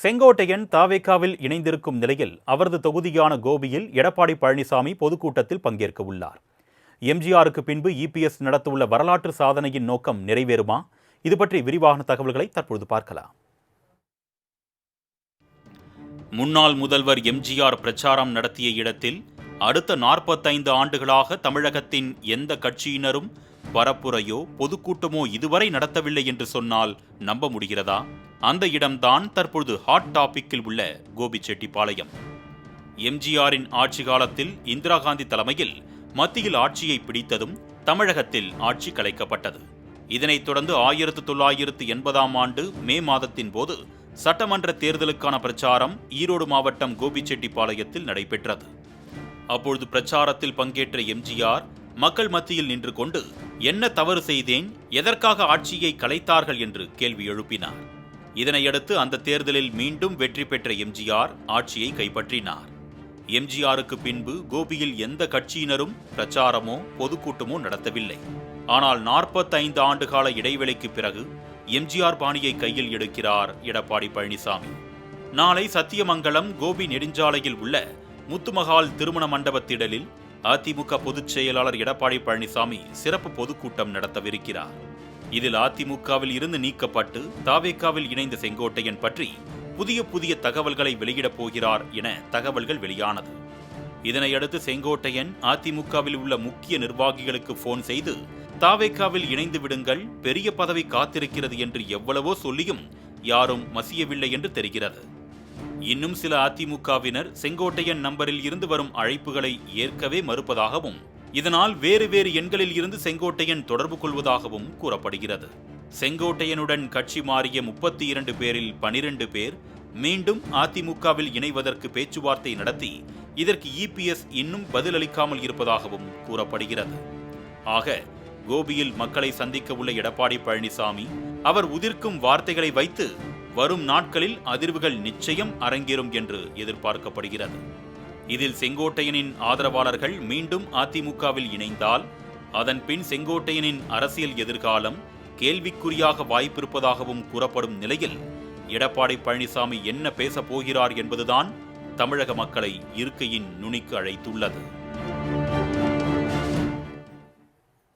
செங்கோட்டையன் தாவேக்காவில் இணைந்திருக்கும் நிலையில் அவரது தொகுதியான கோபியில் எடப்பாடி பழனிசாமி பொதுக்கூட்டத்தில் பங்கேற்க உள்ளார். எம்ஜிஆருக்கு பின்பு இபிஎஸ் நடத்தவுள்ள வரலாற்று சாதனையின் நோக்கம் நிறைவேறுமா? இது பற்றி விரிவான தகவல்களை தற்பொழுது பார்க்கலாம். முன்னாள் முதல்வர் எம்ஜிஆர் பிரச்சாரம் நடத்திய இடத்தில் அடுத்த நாற்பத்தைந்து ஆண்டுகளாக தமிழகத்தின் எந்த கட்சியினரும் பரப்புரையோ பொதுக்கூட்டமோ இதுவரை நடத்தவில்லை என்று சொன்னால் நம்ப முடிகிறதா? அந்த இடம்தான் தற்பொழுது ஹாட் டாபிக்கில் உள்ள கோபிச்செட்டிப்பாளையம். எம்ஜிஆரின் ஆட்சி காலத்தில் இந்திரா காந்தி தலைமையில் மத்தியில் ஆட்சியை பிடித்ததும் தமிழகத்தில் ஆட்சி கலைக்கப்பட்டது. இதனைத் தொடர்ந்து ஆயிரத்து தொள்ளாயிரத்து எண்பதாம் ஆண்டு மே மாதத்தின் போது சட்டமன்ற தேர்தலுக்கான பிரச்சாரம் ஈரோடு மாவட்டம் கோபிச்செட்டிப்பாளையத்தில் நடைபெற்றது. அப்பொழுது பிரச்சாரத்தில் பங்கேற்ற எம்ஜிஆர் மக்கள் மத்தியில் நின்று கொண்டு என்ன தவறு செய்தேன்? எதற்காக ஆட்சியை கலைத்தார்கள்? என்று கேள்வி எழுப்பினார். இதனையடுத்து அந்த தேர்தலில் மீண்டும் வெற்றி பெற்ற எம்ஜிஆர் ஆட்சியை கைப்பற்றினார். எம்ஜிஆருக்கு பின்பு கோபியில் எந்த கட்சியினரும் பிரச்சாரமோ பொதுக்கூட்டமோ நடத்தவில்லை. ஆனால் நாற்பத்தைந்து ஆண்டுகால இடைவெளிக்கு பிறகு எம்ஜிஆர் பாணியை கையில் எடுக்கிறார் எடப்பாடி பழனிசாமி. நாளை சத்தியமங்கலம் கோபி நெடுஞ்சாலையில் உள்ள முத்துமகால் திருமண மண்டபத்திடலில் அதிமுக பொதுச் செயலாளர் எடப்பாடி பழனிசாமி சிறப்பு பொதுக்கூட்டம் நடத்தவிருக்கிறார். இதில் அதிமுகவில் இருந்து நீக்கப்பட்டு தாவேக்காவில் இணைந்த செங்கோட்டையன் பற்றி புதிய புதிய தகவல்களை வெளியிடப் போகிறார் என தகவல்கள் வெளியானது. இதனையடுத்து செங்கோட்டையன் அதிமுகவில் உள்ள முக்கிய நிர்வாகிகளுக்கு போன் செய்து தாவேக்காவில் இணைந்து விடுங்கள் பெரிய பதவி காத்திருக்கிறது என்று எவ்வளவோ சொல்லியும் யாரும் மசியவில்லை என்று தெரிகிறது. இன்னும் சில அதிமுகவினர் செங்கோட்டையன் நம்பரில் இருந்து வரும் அழைப்புகளை ஏற்கவே மறுப்பதாகவும் இதனால் வேறு வேறு எண்களில் இருந்து செங்கோட்டையன் தொடர்பு கொள்வதாகவும் கூறப்படுகிறது. செங்கோட்டையனுடன் கட்சி மாறிய முப்பத்தி இரண்டு பேரில் பனிரெண்டு பேர் மீண்டும் அதிமுகவில் இணைவதற்கு பேச்சுவார்த்தை நடத்தி இதற்கு இபிஎஸ் இன்னும் பதிலளிக்காமல் இருப்பதாகவும் கூறப்படுகிறது. ஆக கோபியில் மக்களை சந்திக்க உள்ள எடப்பாடி பழனிசாமி அவர் உதிர்க்கும் வார்த்தைகளை வைத்து வரும் நாட்களில் அதிர்வுகள் நிச்சயம் அரங்கேறும் என்று எதிர்பார்க்கப்படுகிறது. இதில் செங்கோட்டையனின் ஆதரவாளர்கள் மீண்டும் அதிமுகவில் இணைந்தால் அதன் பின் செங்கோட்டையனின் அரசியல் எதிர்காலம் கேள்விக்குறியாக வாய்ப்பிருப்பதாகவும் கூறப்படும் நிலையில் எடப்பாடி பழனிசாமி என்ன பேசப் போகிறார் என்பதுதான் தமிழக மக்களை இருக்கையின் நுனிக்கு அழைத்துள்ளது.